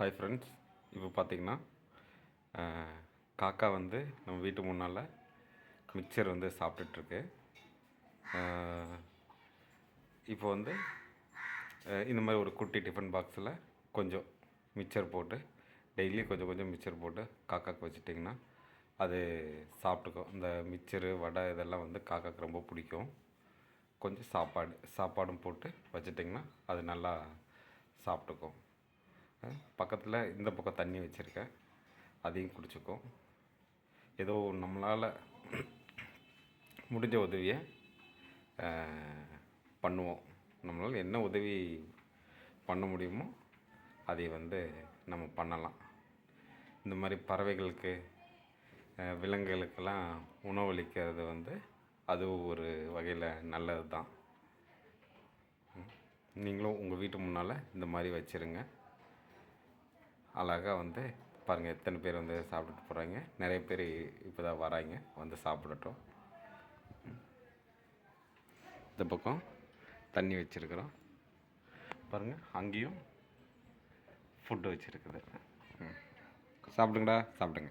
Hi friends இப்போ பார்த்தீங்கன்னா காக்கா வந்து நம்ம வீட்டு முன்னால் மிக்சர் வந்து சாப்பிட்டுட்ருக்கு. இப்போ வந்து இந்த மாதிரி ஒரு குட்டி டிஃபன் பாக்ஸில் கொஞ்சம் மிக்சர் போட்டு டெய்லி கொஞ்சம் கொஞ்சம் மிக்சர் போட்டு காக்காக்கு வச்சிட்டிங்கன்னா அது சாப்பிட்டுக்கும். இந்த மிக்சரு வடை இதெல்லாம் வந்து காக்காக்கு ரொம்ப பிடிக்கும். கொஞ்சம் சாப்பாடு சாப்பாடும் போட்டு வச்சிட்டிங்கன்னா அது நல்லா சாப்பிட்டுக்கும். பக்கத்தில் இந்த பக்கம் தண்ணி வச்சுருக்கேன். அதையும் குடிச்சுக்கும் ஏதோ நம்மளால் முடிஞ்ச உதவியை பண்ணுவோம். நம்மளால் என்ன உதவி பண்ண முடியுமோ அதை வந்து நம்ம பண்ணலாம். இந்த மாதிரி பறவைகளுக்கு விலங்குகளுக்கெல்லாம் உணவளிக்கிறது வந்து அது ஒரு வகையில் நல்லது தான் நீங்களும் உங்கள் வீட்டு முன்னால் இந்த மாதிரி வச்சுருங்க. அழகாக வந்து பாருங்கள் எத்தனை பேர் வந்து சாப்பிட்டுட்டு போகிறாங்க நிறைய பேர் இப்போ தான் வராங்க வந்து சாப்பிடட்டும். இந்த பக்கம் தண்ணி வச்சுருக்குறோம். பாருங்கள் அங்கேயும் ஃபுட்டு வச்சுருக்குது. ம். சாப்பிடுங்கடா சாப்பிடுங்க.